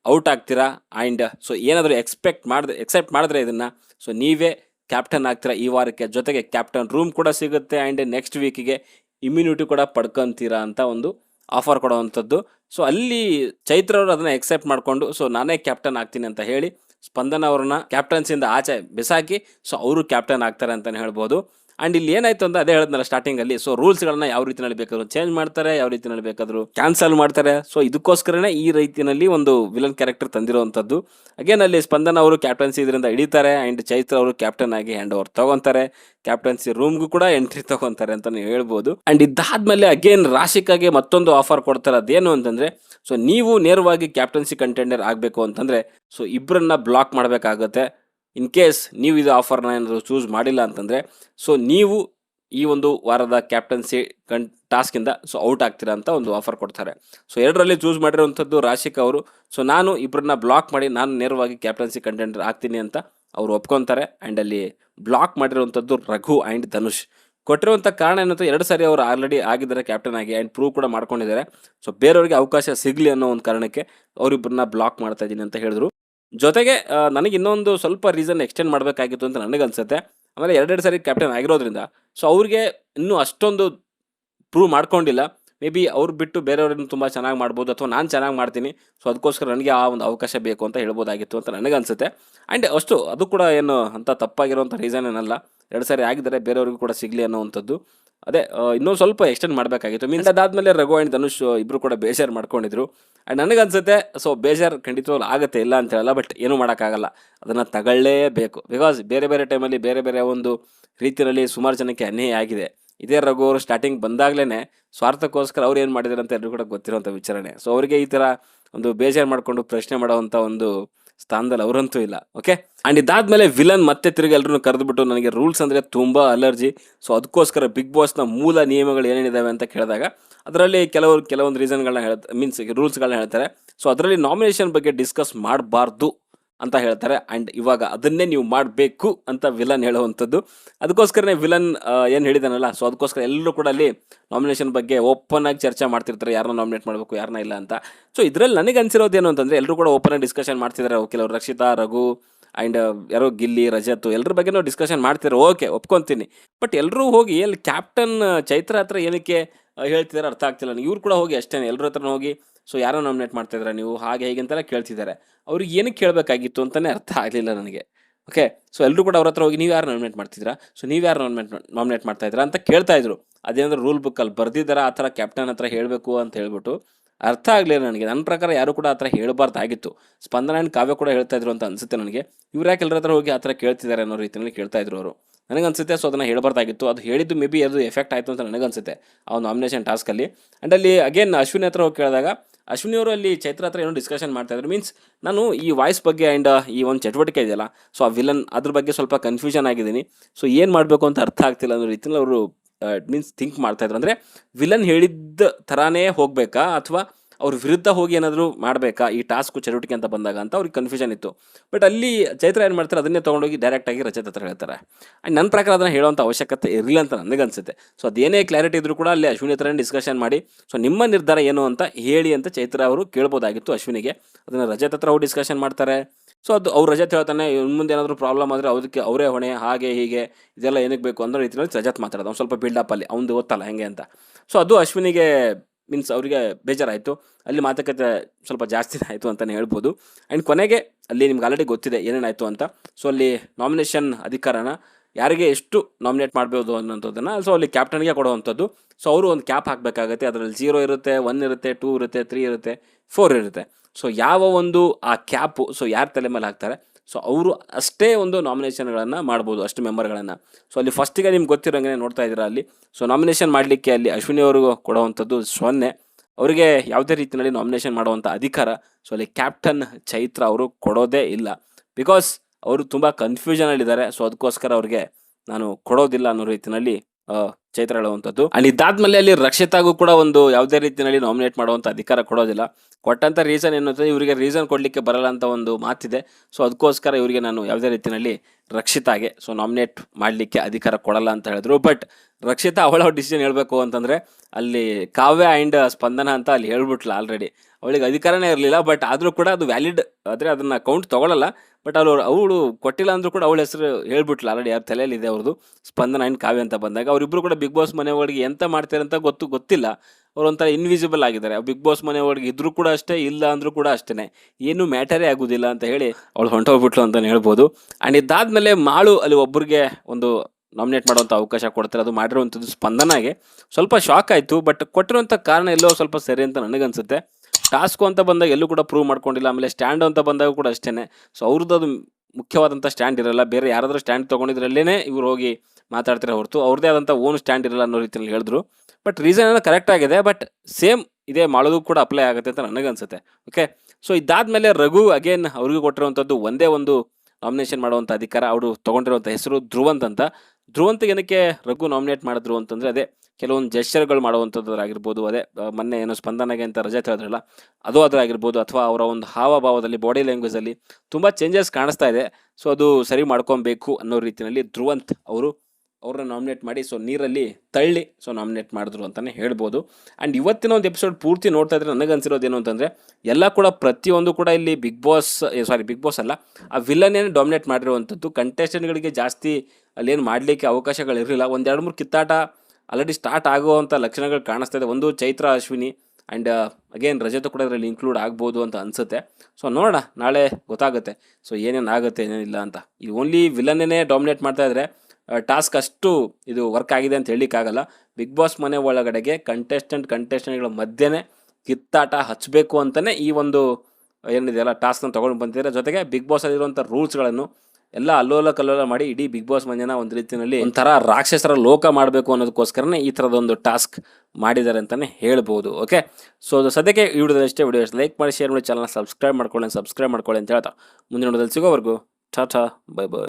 ಔಟ್ ಆಗ್ತೀರಾ? ಆ್ಯಂಡ್ ಸೊ ಏನಾದರೂ ಎಕ್ಸ್ಪೆಕ್ಟ್ ಮಾಡಿದ್ರೆ ಎಕ್ಸೆಪ್ಟ್ ಮಾಡಿದ್ರೆ ಇದನ್ನು ಸೊ ನೀವೇ ಕ್ಯಾಪ್ಟನ್ ಆಗ್ತೀರಾ ಈ ವಾರಕ್ಕೆ? ಜೊತೆಗೆ ಕ್ಯಾಪ್ಟನ್ ರೂಮ್ ಕೂಡ ಸಿಗುತ್ತೆ ಆ್ಯಂಡ್ ನೆಕ್ಸ್ಟ್ ವೀಕಿಗೆ ಇಮ್ಯುನಿಟಿ ಕೂಡ ಪಡ್ಕೊತೀರಾ ಅಂತ ಒಂದು ಆಫರ್ ಕೊಡುವಂಥದ್ದು. ಸೊ ಅಲ್ಲಿ ಚೈತ್ರ ಅವರು ಅದನ್ನು ಎಕ್ಸೆಪ್ಟ್ ಮಾಡಿಕೊಂಡು ಸೊ ನಾನೇ ಕ್ಯಾಪ್ಟನ್ ಆಗ್ತೀನಿ ಅಂತ ಹೇಳಿ ಸ್ಪಂದನ ಅವ್ರನ್ನ ಕ್ಯಾಪ್ಟನ್ಸಿಂದ ಆಚೆ ಬಿಸಾಕಿ ಸೊ ಅವರು ಕ್ಯಾಪ್ಟನ್ ಆಗ್ತಾರೆ ಅಂತಲೇ ಹೇಳ್ಬೋದು. ಆ್ಯಂಡ್ ಇಲ್ಲಿ ಏನಾಯ್ತು ಅಂತ ಅದೇ ಹೇಳಿದ್ನಲ್ಲ ಸ್ಟಾರ್ಟಿಂಗಲ್ಲಿ ಸೊ ರೂಲ್ಸ್ಗಳನ್ನ ಯಾವ ರೀತಿಯಲ್ಲಿ ಬೇಕಾದರೂ ಚೇಂಜ್ ಮಾಡ್ತಾರೆ, ಯಾವ ರೀತಿಯಲ್ಲಿ ಬೇಕಾದರೂ ಕ್ಯಾನ್ಸಲ್ ಮಾಡ್ತಾರೆ. ಸೊ ಇದಕ್ಕೋಸ್ಕರನೇ ಈ ರೀತಿಯಲ್ಲಿ ಒಂದು ವಿಲನ್ ಕ್ಯಾರೆಕ್ಟರ್ ತಂದಿರುವಂಥದ್ದು. ಅಗೇನ್ ಅಲ್ಲಿ ಸ್ಪಂದನ ಅವರು ಕ್ಯಾಪ್ಟನ್ಸಿ ಇದರಿಂದ ಹಿಡಿತಾರೆ. ಆ್ಯಂಡ್ ಚೈತ್ರ ಅವರು ಕ್ಯಾಪ್ಟನ್ ಆಗಿ ಹ್ಯಾಂಡ್ ಓವರ್ ತಗೊಂತಾರೆ ಕ್ಯಾಪ್ಟನ್ಸಿ ರೂಮ್ಗೂ ಕೂಡ ಎಂಟ್ರಿ ತಗೊಂತಾರೆ ಅಂತ ನೀವು ಹೇಳ್ಬೋದು. ಆ್ಯಂಡ್ ಇದಾದ್ಮೇಲೆ ಅಗೇನ್ ರಾಶಿಕಾಗೆ ಮತ್ತೊಂದು ಆಫರ್ ಕೊಡ್ತಾರೆ. ಅದೇನು ಅಂತಂದ್ರೆ ಸೊ ನೀವು ನೇರವಾಗಿ ಕ್ಯಾಪ್ಟನ್ಸಿ ಕಂಟೆಂಡರ್ ಆಗಬೇಕು ಅಂತಂದ್ರೆ ಸೊ ಇಬ್ಬರನ್ನ ಬ್ಲಾಕ್ ಮಾಡಬೇಕಾಗತ್ತೆ. ಇನ್ ಕೇಸ್ ನೀವು ಇದು ಆಫರ್ನ ಏನಾದರೂ ಚೂಸ್ ಮಾಡಿಲ್ಲ ಅಂತಂದರೆ ಸೊ ನೀವು ಈ ಒಂದು ವಾರದ ಕ್ಯಾಪ್ಟನ್ಸಿ ಕನ್ ಟಾಸ್ಕಿಂದ ಸೊ ಔಟ್ ಆಗ್ತೀರಾ ಅಂತ ಒಂದು ಆಫರ್ ಕೊಡ್ತಾರೆ. ಸೊ ಎರಡರಲ್ಲಿ ಚೂಸ್ ಮಾಡಿರುವಂಥದ್ದು ರಾಶಿಕ್ ಅವರು. ಸೊ ನಾನು ಇಬ್ಬರನ್ನ ಬ್ಲಾಕ್ ಮಾಡಿ, ನಾನು ನೇರವಾಗಿ ಕ್ಯಾಪ್ಟನ್ಸಿ ಕಂಟೆಂಡರ್ ಆಗ್ತೀನಿ ಅಂತ ಅವರು ಒಪ್ಕೊತಾರೆ. ಆ್ಯಂಡ್ ಅಲ್ಲಿ ಬ್ಲಾಕ್ ಮಾಡಿರುವಂಥದ್ದು ರಘು ಆ್ಯಂಡ್ ಧನುಷ್. ಕೊಟ್ಟಿರುವಂಥ ಕಾರಣ ಏನಂತ ಎರಡು ಸಾರಿ ಅವರು ಆಲ್ರೆಡಿ ಆಗಿದ್ದಾರೆ ಕ್ಯಾಪ್ಟನ್ ಆಗಿ ಆ್ಯಂಡ್ ಪ್ರೂವ್ ಕೂಡ ಮಾಡ್ಕೊಂಡಿದ್ದಾರೆ. ಸೊ ಬೇರೆಯವರಿಗೆ ಅವಕಾಶ ಸಿಗಲಿ ಅನ್ನೋ ಒಂದು ಕಾರಣಕ್ಕೆ ಅವರಿಬ್ಬರನ್ನ ಬ್ಲಾಕ್ ಮಾಡ್ತಾ ಇದ್ದೀನಿ ಅಂತ ಹೇಳಿದ್ರು. ಜೊತೆಗೆ ನನಗೆ ಇನ್ನೊಂದು ಸ್ವಲ್ಪ ರೀಸನ್ ಎಕ್ಸ್ಟೆಂಡ್ ಮಾಡಬೇಕಾಗಿತ್ತು ಅಂತ ನನಗೆ ಅನ್ಸುತ್ತೆ ಆಮೇಲೆ ಎರಡೆರಡು ಸಾರಿ ಕ್ಯಾಪ್ಟನ್ ಆಗಿರೋದ್ರಿಂದ ಸೊ ಅವ್ರಿಗೆ ಇನ್ನೂ ಅಷ್ಟೊಂದು ಪ್ರೂವ್ ಮಾಡ್ಕೊಂಡಿಲ್ಲ. ಮೇ ಬಿ ಅವ್ರು ಬಿಟ್ಟು ಬೇರೆಯವ್ರನ್ನ ತುಂಬ ಚೆನ್ನಾಗಿ ಮಾಡ್ಬೋದು ಅಥವಾ ನಾನು ಚೆನ್ನಾಗಿ ಮಾಡ್ತೀನಿ ಸೊ ಅದಕ್ಕೋಸ್ಕರ ನನಗೆ ಆ ಒಂದು ಅವಕಾಶ ಬೇಕು ಅಂತ ಹೇಳ್ಬೋದಾಗಿತ್ತು ಅಂತ ನನಗೆ ಅನ್ಸುತ್ತೆ ಆ್ಯಂಡ್ ಅಷ್ಟು, ಅದು ಕೂಡ ಏನು ಅಂತ ತಪ್ಪಾಗಿರೋಂಥ ರೀಸನ್ ಏನಲ್ಲ. ಎರಡು ಸಾರಿ ಆಗಿದ್ದಾರೆ ಬೇರೆಯವ್ರಿಗೂ ಕೂಡ ಸಿಗಲಿ ಅನ್ನೋವಂಥದ್ದು. ಅದೇ ಇನ್ನೊಂದು ಇನ್ನೂ ಸ್ವಲ್ಪ ಎಕ್ಸ್ಟೆಂಡ್ ಮಾಡಬೇಕಾಗಿತ್ತು. ಮೀನ್ಸ್ ಅದಾದಮೇಲೆ ರಘು ಆ್ಯಂಡ್ ಧನುಷ್ ಇಬ್ಬರು ಕೂಡ ಬೇಜಾರು ಮಾಡ್ಕೊಂಡಿದ್ರು. ಆ್ಯಂಡ್ ನನಗನ್ಸುತ್ತೆ ಸೊ ಬೇಜಾರು ಖಂಡಿತವಾಗ್ಲೂ ಆಗುತ್ತೆ ಇಲ್ಲ ಅಂತ ಹೇಳಲ್ಲ ಬಟ್ ಏನೂ ಮಾಡೋಕ್ಕಾಗಲ್ಲ. ಅದನ್ನು ತಗೊಳ್ಳೇಬೇಕು. ಬಿಕಾಸ್ ಬೇರೆ ಬೇರೆ ಟೈಮಲ್ಲಿ ಬೇರೆ ಬೇರೆ ಒಂದು ರೀತಿಯಲ್ಲಿ ಸುಮಾರು ಜನಕ್ಕೆ ಅನ್ಯಾಯ ಆಗಿದೆ. ಇದೇ ರಘು ಅವರು ಸ್ಟಾರ್ಟಿಂಗ್ ಬಂದಾಗಲೇ ಸ್ವಾರ್ಥಕ್ಕೋಸ್ಕರ ಅವ್ರು ಏನು ಮಾಡಿದ್ದಾರೆ ಅಂತ ಎಲ್ಲರೂ ಕೂಡ ಗೊತ್ತಿರೋಂಥ ವಿಚಾರಣೆ. ಸೊ ಅವರಿಗೆ ಈ ಥರ ಒಂದು ಬೇಜಾರು ಮಾಡಿಕೊಂಡು ಪ್ರಶ್ನೆ ಮಾಡೋವಂಥ ಒಂದು ಸ್ಥಾನದಲ್ಲಿ ಅವರಂತೂ ಇಲ್ಲ ಓಕೆ ಆ್ಯಂಡ್ ಇದಾದ್ಮೇಲೆ ವಿಲನ್ ಮತ್ತೆ ತಿರುಗಿ ಎಲ್ಲರೂ ಕರೆದುಬಿಟ್ಟು ನನಗೆ ರೂಲ್ಸ್ ಅಂದರೆ ತುಂಬ ಅಲರ್ಜಿ ಸೊ ಅದಕ್ಕೋಸ್ಕರ ಬಿಗ್ ಬಾಸ್ನ ಮೂಲ ನಿಯಮಗಳು ಏನೇನಿದಾವೆ ಅಂತ ಕೇಳಿದಾಗ, ಅದರಲ್ಲಿ ಕೆಲವರು, ಕೆಲವೊಂದು ರೀಸನ್ಗಳನ್ನ ಹೇಳ್ತಾರೆ ಮೀನ್ಸ್ ರೂಲ್ಸ್ಗಳನ್ನ ಹೇಳ್ತಾರೆ. ಸೊ ಅದರಲ್ಲಿ ನಾಮಿನೇಷನ್ ಬಗ್ಗೆ ಡಿಸ್ಕಸ್ ಮಾಡಬಾರ್ದು. ಅಂತ ಹೇಳ್ತಾರೆ. ಆ್ಯಂಡ್ ಇವಾಗ ಅದನ್ನೇ ನೀವು ಮಾಡಬೇಕು ಅಂತ ವಿಲನ್ ಹೇಳುವಂಥದ್ದು. ಅದಕ್ಕೋಸ್ಕರನೇ ವಿಲನ್ ಏನು ಹೇಳಿದಾನಲ್ಲ ಸೊ ಅದಕ್ಕೋಸ್ಕರ ಎಲ್ಲರೂ ಕೂಡ ಅಲ್ಲಿ ನಾಮಿನೇಷನ್ ಬಗ್ಗೆ ಓಪನ್ ಆಗಿ ಚರ್ಚೆ ಮಾಡ್ತಿರ್ತಾರೆ. ಯಾರನ್ನ ನಾಮಿನೇಟ್ ಮಾಡಬೇಕು, ಯಾರನ್ನ ಇಲ್ಲ ಅಂತ. ಸೊ ಇದರಲ್ಲಿ ನನಗೆ ಅನ್ಸಿರೋದು ಏನು ಅಂತಂದರೆ ಎಲ್ಲರೂ ಕೂಡ ಓಪನ್ ಆಗಿ ಡಿಸ್ಕಷನ್ ಮಾಡ್ತಿದ್ದಾರೆ. ಕೆಲವರು ರಕ್ಷಿತಾ, ರಘು ಆ್ಯಂಡ್ ಯಾರೋ ಗಿಲ್ಲಿ, ರಜತ್ ಎಲ್ಲರ ನಾವು ಡಿಸ್ಕಷನ್ ಮಾಡ್ತಿದ್ರೆ ಓಕೆ, ಒಪ್ಕೊತೀನಿ. ಬಟ್ ಎಲ್ಲರೂ ಹೋಗಿ, ಎಲ್ಲಿ ಕ್ಯಾಪ್ಟನ್ ಚೈತ್ರ ಹತ್ರ ಏನಕ್ಕೆ ಹೇಳ್ತಿದ್ದಾರೆ ಅರ್ಥ ಆಗ್ತಿಲ್ಲ. ಇವ್ರು ಕೂಡ ಹೋಗಿ ಅಷ್ಟೇ ಎಲ್ಲರ ಹತ್ರನೂ ಹೋಗಿ ಸೊ ಯಾರೋ ನಾಮಿನೇಟ್ ಮಾಡ್ತಾಯಿದ್ರ ನೀವು ಹಾಗೆ ಹೀಗೆ ಅಂತೆಲ್ಲ ಕೇಳ್ತಿದ್ದಾರೆ. ಅವ್ರಿಗೆ ಏನಕ್ಕೆ ಕೇಳಬೇಕಾಗಿತ್ತು ಅಂತಲೇ ಅರ್ಥ ಆಗಲಿಲ್ಲ ನನಗೆ. ಓಕೆ ಸೊ ಎಲ್ಲರೂ ಕೂಡ ಅವ್ರ ಹತ್ರ ಹೋಗಿ ನೀವು ಯಾರು ನಾಮಿನೇಟ್ ಮಾಡ್ತಿದ್ದೀರಾ? ಸೊ ನೀವು ಯಾರು ನಾಮಿನೇಟ್ ನಾಮಿನೇಟ್ ಮಾಡ್ತಾ ಇದ್ದೀರಾ? ಅಂತ ಕೇಳ್ತಾ ಇದ್ರು. ಅದೇನಾದ್ರೂ ರೂಲ್ ಬುಕ್ಕಲ್ಲಿ ಬರ್ದಿದ್ದಾರಾ, ಆ ಥರ ಕ್ಯಾಪ್ಟನ್ ಹತ್ರ ಹೇಳಬೇಕು ಅಂತ ಹೇಳ್ಬಿಟ್ಟು ಅರ್ಥ ಆಗಲಿಲ್ಲ ನನಗೆ. ನನ್ನ ಪ್ರಕಾರ ಯಾರು ಕೂಡ ಆ ಥರ ಹೇಳಬಾರ್ದಾಗಿತ್ತು. ಸ್ಪಂದನ ಆ್ಯಂಡ್ ಕಾವ್ಯ ಕೂಡ ಹೇಳ್ತಾ ಇದ್ರು ಅಂತ ಅನಿಸುತ್ತೆ ನನಗೆ. ಇವ್ರು ಯಾಕೆ ಎಲ್ಲರ ಹತ್ರ ಹೋಗಿ ಆ ಥರ ಕೇಳ್ತಿದ್ದಾರೆ ಅನ್ನೋ ರೀತಿಯಲ್ಲಿ ಕೇಳ್ತಾ ಇದ್ರು ಅವರು. ನನಗೆ ಅನ್ಸುತ್ತೆ ಸೊ ಅದನ್ನು ಹೇಳಬಾರ್ದಾಗಿತ್ತು. ಅದು ಹೇಳಿದ್ದು ಮೇ ಬಿ ಅದು ಎಫೆಕ್ಟ್ ಆಯಿತು ಅಂತ ನನಗೆ ಅನ್ಸುತ್ತೆ ಆ ನಾಮಿನೇಷನ್ ಟಾಸ್ಕಲ್ಲಿ ಆ್ಯಂಡ್ ಅಲ್ಲಿ. ಅಗೇನ್ ಅಶ್ವಿನಿ ಹತ್ರ ಹೋಗಿ ಕೇಳಿದಾಗ, ಅಶ್ವಿನಿ ಅವರು ಅಲ್ಲಿ ಚೈತ್ರ ಹತ್ರ ಏನೋ ಡಿಸ್ಕಷನ್ ಮಾಡ್ತಾ ಇದ್ರು. ಮೀನ್ಸ್ ನಾನು ಈ ವಾಯ್ಸ್ ಬಗ್ಗೆ ಆ್ಯಂಡ್ ಈ ಒಂದು ಚಟುವಟಿಕೆ ಇದೆಯಲ್ಲ ಸೊ ಆ ವಿಲನ್ ಅದ್ರ ಬಗ್ಗೆ ಸ್ವಲ್ಪ ಕನ್ಫ್ಯೂಷನ್ ಆಗಿದ್ದೀನಿ. ಸೊ ಏನು ಮಾಡಬೇಕು ಅಂತ ಅರ್ಥ ಆಗ್ತಿಲ್ಲ ಅನ್ನೋ ರೀತಿಯಲ್ಲಿ ಅವರು ಮೀನ್ಸ್ ಥಿಂಕ್ ಮಾಡ್ತಾ ಇದ್ರು. ಅಂದರೆ ವಿಲನ್ ಹೇಳಿದ್ದ ಥರಾನೇ ಹೋಗಬೇಕಾ? ಅಥವಾ ಅವ್ರ ವಿರುದ್ಧ ಹೋಗಿ ಏನಾದರೂ ಮಾಡಬೇಕಾ? ಈ ಟಾಸ್ಕ್ ಚಟುವಟಿಕೆ ಅಂತ ಬಂದಾಗ ಅಂತ ಅವ್ರಿಗೆ ಕನ್ಫ್ಯೂಷನ್ ಇತ್ತು. ಬಟ್ ಅಲ್ಲಿ ಚೈತ್ರ ಏನು ಮಾಡ್ತಾರೆ? ಅದನ್ನೇ ತೊಗೊಂಡೋಗಿ ಡೈರೆಕ್ಟಾಗಿ ರಜೆ ಹತ್ರ ಹೇಳ್ತಾರೆ. ಆ್ಯಂಡ್ ನನ್ನ ಪ್ರಕಾರ ಅದನ್ನು ಹೇಳುವಂಥ ಅವಶ್ಯಕತೆ ಇರಲಿಲ್ಲ ಅಂತ ನನಗೆ ಅನ್ಸುತ್ತೆ. ಸೊ ಅದೇನೇ ಕ್ಲಾರಿಟಿ ಇದ್ರೂ ಕೂಡ ಅಲ್ಲಿ ಅಶ್ವಿನಿ ಹತ್ರ ಡಿಸ್ಕಷನ್ ಮಾಡಿ. ಸೊ ನಿಮ್ಮ ನಿರ್ಧಾರ ಏನು ಅಂತ ಹೇಳಿ ಅಂತ ಚೈತ್ರ ಅವರು ಕೇಳ್ಬೋದಾಗಿತ್ತು ಅಶ್ವಿನಿಗೆ. ಅದನ್ನು ರಜೆ ಹತ್ರ ಅವ್ರು ಡಿಸ್ಕಷನ್ ಮಾಡ್ತಾರೆ. ಸೊ ಅದು ಅವ್ರು ರಜತ್ ಹೇಳ್ತಾನೆ ಇನ್ನು ಮುಂದೆ ಏನಾದರೂ ಪ್ರಾಬ್ಲಮ್ ಆದರೆ ಅದಕ್ಕೆ ಅವರೇ ಹೊಣೆ, ಹಾಗೆ ಹೀಗೆ, ಇದೆಲ್ಲ ಏನಕ್ಕೆ ಬೇಕು ಅನ್ನೋ ರೀತಿಯಲ್ಲಿ ರಜತ್ ಮಾತಾಡೋದು. ಅವ್ನು ಸ್ವಲ್ಪ ಬಿಲ್ಡಪ್ ಅಲ್ಲಿ ಅವ್ನು ಗೊತ್ತಲ್ಲ ಹೆಂಗೆ ಅಂತ. ಸೊ ಅದು ಅಶ್ವಿನಿಗೆ ಮೀನ್ಸ್ ಅವರಿಗೆ ಬೇಜಾರಾಯಿತು. ಅಲ್ಲಿ ಮಾತುಕತೆ ಸ್ವಲ್ಪ ಜಾಸ್ತಿ ಆಯಿತು ಅಂತಲೇ ಹೇಳ್ಬೋದು. ಆ್ಯಂಡ್ ಕೊನೆಗೆ ಅಲ್ಲಿ ನಿಮ್ಗೆ ಆಲ್ರೆಡಿ ಗೊತ್ತಿದೆ ಏನೇನಾಯಿತು ಅಂತ. ಸೊ ಅಲ್ಲಿ ನಾಮಿನೇಷನ್ ಅಧಿಕಾರನ ಯಾರಿಗೆ ಎಷ್ಟು ನಾಮಿನೇಟ್ ಮಾಡ್ಬೋದು ಅನ್ನೋಂಥದ್ದನ್ನು ಸೊ ಅಲ್ಲಿ ಕ್ಯಾಪ್ಟನ್ಗೆ ಕೊಡುವಂಥದ್ದು. ಸೊ ಅವರು ಒಂದು ಕ್ಯಾಪ್ ಹಾಕಬೇಕಾಗತ್ತೆ. ಅದರಲ್ಲಿ ಜೀರೋ ಇರುತ್ತೆ ಒನ್ ಇರುತ್ತೆ ಟೂ ಇರುತ್ತೆ ತ್ರೀ ಇರುತ್ತೆ ಫೋರ್ ಇರುತ್ತೆ. ಸೊ ಯಾವ ಒಂದು, ಆ ಕ್ಯಾಪು ಸೊ ಯಾರ ತಲೆ ಮೇಲೆ ಹಾಕ್ತಾರೆ? ಸೊ ಅವರು ಅಷ್ಟೇ ಒಂದು ನಾಮಿನೇಷನ್ಗಳನ್ನು ಮಾಡ್ಬೋದು, ಅಷ್ಟು ಮೆಂಬರ್ಗಳನ್ನು ಸೊ ಅಲ್ಲಿ ಫಸ್ಟಿಗೆ ನಿಮ್ಗೆ ಗೊತ್ತಿರೋಂಗೆ ನೋಡ್ತಾ ಇದ್ದೀರಾ ಅಲ್ಲಿ. ಸೊ ನಾಮಿನೇಷನ್ ಮಾಡಲಿಕ್ಕೆ ಅಲ್ಲಿ ಅಶ್ವಿನಿ ಅವರು ಕೊಡುವಂಥದ್ದು ಸೊನ್ನೆ. ಅವರಿಗೆ ಯಾವುದೇ ರೀತಿಯಲ್ಲಿ ನಾಮಿನೇಷನ್ ಮಾಡುವಂಥ ಅಧಿಕಾರ ಸೊ ಅಲ್ಲಿ ಕ್ಯಾಪ್ಟನ್ ಚೈತ್ರ ಅವರು ಕೊಡೋದೇ ಇಲ್ಲ. ಬಿಕಾಸ್ ಅವರು ತುಂಬ ಕನ್ಫ್ಯೂಷನಲ್ಲಿದ್ದಾರೆ ಸೊ ಅದಕ್ಕೋಸ್ಕರ ಅವ್ರಿಗೆ ನಾನು ಕೊಡೋದಿಲ್ಲ ಅನ್ನೋ ರೀತಿಯಲ್ಲಿ ಚೈತ್ರ ಹೇಳುವಂಥದ್ದು. ಅಂಡ್ ಇದಾದ್ಮೇಲೆ ಅಲ್ಲಿ ರಕ್ಷಿತಾಗೂ ಕೂಡ ಒಂದು ಯಾವುದೇ ರೀತಿಯಲ್ಲಿ ನಾಮಿನೇಟ್ ಮಾಡುವಂಥ ಅಧಿಕಾರ ಕೊಡೋದಿಲ್ಲ. ಕೊಟ್ಟಂತ ರೀಸನ್ ಏನು ಅಂತಂದ್ರೆ ಇವರಿಗೆ ರೀಸನ್ ಕೊಡಲಿಕ್ಕೆ ಬರಲ್ಲ ಅಂತ ಒಂದು ಮಾತಿದೆ. ಸೊ ಅದಕ್ಕೋಸ್ಕರ ಇವರಿಗೆ ನಾನು ಯಾವುದೇ ರೀತಿಯಲ್ಲಿ ರಕ್ಷಿತಾಗೆ ಸೊ ನಾಮಿನೇಟ್ ಮಾಡಲಿಕ್ಕೆ ಅಧಿಕಾರ ಕೊಡಲ್ಲ ಅಂತ ಹೇಳಿದ್ರು. ಬಟ್ ರಕ್ಷಿತಾ, ಅವಳ ಡಿಸಿಷನ್ ಹೇಳಬೇಕು ಅಂತಂದ್ರೆ ಅಲ್ಲಿ ಕಾವ್ಯ ಆ್ಯಂಡ್ ಸ್ಪಂದನ ಅಂತ ಅಲ್ಲಿ ಹೇಳ್ಬಿಟ್ಲ ಆಲ್ರೆಡಿ ಅವಳಿಗೆ ಅಧಿಕಾರನೇ ಇರಲಿಲ್ಲ ಬಟ್ ಆದರೂ ಕೂಡ ಅದು ವ್ಯಾಲಿಡ್ ಆದರೆ ಅದನ್ನ ಕೌಂಟ್ ತೊಗೊಳಲ್ಲ. ಬಟ್ ಅವ್ರು ಅವಳು ಕೊಟ್ಟಿಲ್ಲ ಅಂದ್ರೂ ಕೂಡ ಅವಳ ಹೆಸರು ಹೇಳ್ಬಿಟ್ಲ ಆಲ್ರೆಡಿ ಯಾರು ತಲೆಯಲ್ಲಿ ಇದೆ ಅವ್ರದ್ದು ಸ್ಪಂದನ ಆ್ಯಂಡ್ ಕಾವ್ಯ ಅಂತ ಬಂದಾಗ. ಅವರಿಬ್ಬರು ಕೂಡ ಬಿಗ್ ಬಾಸ್ ಮನೆ ಒಳಗೆ ಎಂತ ಮಾಡ್ತಾರೆ ಅಂತ ಗೊತ್ತು, ಗೊತ್ತಿಲ್ಲ. ಅವ್ರು ಒಂಥರ ಇನ್ವಿಸಿಬಲ್ ಆಗಿದ್ದಾರೆ. ಬಿಗ್ ಬಾಸ್ ಮನೆ ಒಳಗೆ ಇದ್ರೂ ಕೂಡ ಅಷ್ಟೇ, ಇಲ್ಲ ಅಂದ್ರೂ ಕೂಡ ಅಷ್ಟೇ ಏನು ಮ್ಯಾಟರೇ ಆಗುದಿಲ್ಲ ಅಂತ ಹೇಳಿ ಅವಳು ಹೊಂಟೋಗ್ಬಿಟ್ಲು ಅಂತಲೇ ಹೇಳ್ಬೋದು. ಆ್ಯಂಡ್ ಇದಾದ್ಮೇಲೆ ಮಾಳು ಅಲ್ಲಿ ಒಬ್ಬರಿಗೆ ಒಂದು ನಾಮಿನೇಟ್ ಮಾಡುವಂಥ ಅವಕಾಶ ಕೊಡ್ತಾರೆ. ಅದು ಮಾಡಿರುವಂಥದ್ದು ಸ್ಪಂದನಾಗೆ ಸ್ವಲ್ಪ ಶಾಕ್ ಆಯಿತು ಬಟ್ ಕೊಟ್ಟಿರುವಂಥ ಕಾರಣ ಎಲ್ಲೋ ಸ್ವಲ್ಪ ಸರಿ ಅಂತ ನನಗನ್ಸುತ್ತೆ. ಟಾಸ್ಕು ಅಂತ ಬಂದಾಗ ಎಲ್ಲೂ ಕೂಡ ಪ್ರೂವ್ ಮಾಡ್ಕೊಂಡಿಲ್ಲ, ಆಮೇಲೆ ಸ್ಟ್ಯಾಂಡ್ ಅಂತ ಬಂದಾಗ ಕೂಡ ಅಷ್ಟೇ ಸೊ ಅವ್ರದ್ದು ಅದು ಮುಖ್ಯವಾದಂಥ ಸ್ಟ್ಯಾಂಡ್ ಇರಲ್ಲ. ಬೇರೆ ಯಾರಾದರೂ ಸ್ಟ್ಯಾಂಡ್ ತೊಗೊಂಡಿದ್ರಲ್ಲೇ ಇವ್ರು ಹೋಗಿ ಮಾತಾಡ್ತಾರೆ ಹೊರತು. ಅವ್ರದ್ದೇ ಆದಂಥ ಓನ್ ಸ್ಟ್ಯಾಂಡ್ ಇರಲ್ಲ ಅನ್ನೋ ರೀತಿಯಲ್ಲಿ ಹೇಳಿದ್ರು. ಬಟ್ ರೀಸನ್ ಎಲ್ಲ ಕರೆಕ್ಟ್ ಆಗಿದೆ ಬಟ್ ಸೇಮ್ ಇದೇ ಮಾಡೋದು ಕೂಡ ಅಪ್ಲೈ ಆಗುತ್ತೆ ಅಂತ ನನಗನ್ಸುತ್ತೆ. ಓಕೆ ಸೊ ಇದಾದ್ಮೇಲೆ ರಘು ಅಗೇನ್ ಅವ್ರಿಗೂ ಕೊಟ್ಟಿರುವಂಥದ್ದು ಒಂದೇ ಒಂದು ನಾಮಿನೇಷನ್ ಮಾಡುವಂಥ ಅಧಿಕಾರ. ಅವರು ತೊಗೊಂಡಿರುವಂಥ ಹೆಸರು ಧ್ರುವಂತ್ ಅಂತ. ಧ್ರುವಂತ್ ಏನಕ್ಕೆ ರಘು ನಾಮಿನೇಟ್ ಮಾಡಿದ್ರು ಅಂತಂದರೆ ಅದೇ ಕೆಲವೊಂದು ಜೆಸ್ಚರ್ಗಳು ಮಾಡುವಂಥದ್ದಾಗಿರ್ಬೋದು ಅದೇ ಮೊನ್ನೆ ಏನು ಸ್ಪಂದನಗೆ ಅಂತ ರಜೆ ಹೇಳಿದ್ರಲ್ಲ, ಅದು ಅದರಾಗಿರ್ಬೋದು ಅಥವಾ ಅವರ ಒಂದು ಹಾವಭಾವದಲ್ಲಿ ಬಾಡಿ ಲ್ಯಾಂಗ್ವೇಜಲ್ಲಿ ತುಂಬ ಚೇಂಜಸ್ ಕಾಣಿಸ್ತಾ ಇದೆ. ಸೊ ಅದು ಸರಿ ಮಾಡ್ಕೊಬೇಕು ಅನ್ನೋ ರೀತಿಯಲ್ಲಿ ಧ್ರುವಂತ್ ಅವರು ಅವ್ರನ್ನ ನಾಮಿನೇಟ್ ಮಾಡಿ ಸೊ ನೀರಲ್ಲಿ ತಳ್ಳಿ ಸೊ ನಾಮಿನೇಟ್ ಮಾಡಿದ್ರು ಅಂತಲೇ ಹೇಳ್ಬೋದು. ಆ್ಯಂಡ್ ಇವತ್ತಿನ ಒಂದು ಎಪಿಸೋಡ್ ಪೂರ್ತಿ ನೋಡ್ತಾ ಇದ್ರೆ ನನಗೆ ಏನು ಅಂತಂದರೆ, ಎಲ್ಲ ಕೂಡ ಪ್ರತಿಯೊಂದು ಕೂಡ ಇಲ್ಲಿ big boss sorry big boss ಅಲ್ಲ, ಆ ವಿಲನ್ನೇ ಡಾಮಿನೇಟ್ ಮಾಡಿರುವಂಥದ್ದು ಕಂಟೆಸ್ಟೆಂಟ್ಗಳಿಗೆ ಜಾಸ್ತಿ ಅಲ್ಲೇನು ಮಾಡಲಿಕ್ಕೆ ಅವಕಾಶಗಳಿರಲಿಲ್ಲ ಒಂದು ಎರಡು ಮೂರು ಕಿತ್ತಾಟ ಆಲ್ರೆಡಿ ಸ್ಟಾರ್ಟ್ ಆಗುವಂಥ ಲಕ್ಷಣಗಳು ಕಾಣಿಸ್ತಾ ಇದೆ. ಒಂದು ಚೈತ್ರ, ಅಶ್ವಿನಿ ಆ್ಯಂಡ್ ಅಗೇನ್ ರಜತ ಕೂಡ ಅದರಲ್ಲಿ ಇನ್ಕ್ಲೂಡ್ ಆಗ್ಬೋದು ಅಂತ ಅನಿಸುತ್ತೆ. ಸೊ ನೋಡೋಣ, ನಾಳೆ ಗೊತ್ತಾಗುತ್ತೆ. ಸೊ ಏನೇನು ಆಗುತ್ತೆ, ಏನೇನಿಲ್ಲ ಅಂತ. ಈ ಓನ್ಲಿ ವಿಲನ್ನೇ ಡಾಮಿನೇಟ್ ಮಾಡ್ತಾ ಇದ್ರೆ ಟಾಸ್ಕ್ ಅಷ್ಟು ಇದು ವರ್ಕ್ ಆಗಿದೆ ಅಂತ ಹೇಳಲಿಕ್ಕಾಗಲ್ಲ. ಬಿಗ್ ಬಾಸ್ ಮನೆ ಒಳಗಡೆಗೆ ಕಂಟೆಸ್ಟೆಂಟ್ ಕಂಟೆಸ್ಟೆಂಟ್ಗಳ ಮಧ್ಯೆ ಕಿತ್ತಾಟ ಹಚ್ಚಬೇಕು ಅಂತಲೇ ಈ ಒಂದು ಏನಿದೆಯಲ್ಲ ಟಾಸ್ಕ್ನ ತೊಗೊಂಡು ಬಂದಿದ್ದಾರೆ. ಜೊತೆಗೆ ಬಿಗ್ ಬಾಸಲ್ಲಿರುವಂಥ ರೂಲ್ಸ್ಗಳನ್ನು ಎಲ್ಲ ಅಲ್ಲೋಲ ಕಲ್ಲೋಲ ಮಾಡಿ ಇಡೀ ಬಿಗ್ ಬಾಸ್ ಮನೆಯನ್ನ ಒಂದು ರೀತಿಯಲ್ಲಿ ಒಂಥರ ರಾಕ್ಷಸರ ಲೋಕ ಮಾಡಬೇಕು ಅನ್ನೋದಕ್ಕೋಸ್ಕರನೇ ಈ ಥರದೊಂದು ಟಾಸ್ಕ್ ಮಾಡಿದ್ದಾರೆ ಅಂತಲೇ ಹೇಳ್ಬೋದು. ಓಕೆ ಸೊ ಸದ್ಯಕ್ಕೆ ಈ ವಿಡಿಯೋದಲ್ಲಿ ಅಷ್ಟೇ. ವಿಡಿಯೋ ಲೈಕ್ ಮಾಡಿ ಶೇರ್ ಮಾಡಿ ಚಾನಲ್ನ ಸಬ್ಸ್ಕ್ರೈಬ್ ಮಾಡ್ಕೊಳ್ಳಿ ಸಬ್ಸ್ಕ್ರೈಬ್ ಮಾಡ್ಕೊಳ್ಳಿ ಅಂತ ಹೇಳ್ತಾ ಮುಂದಿನ ವಿಡಿಯೋದಲ್ಲಿ ಸಿಗೋವರೆಗೂ. Tata bye by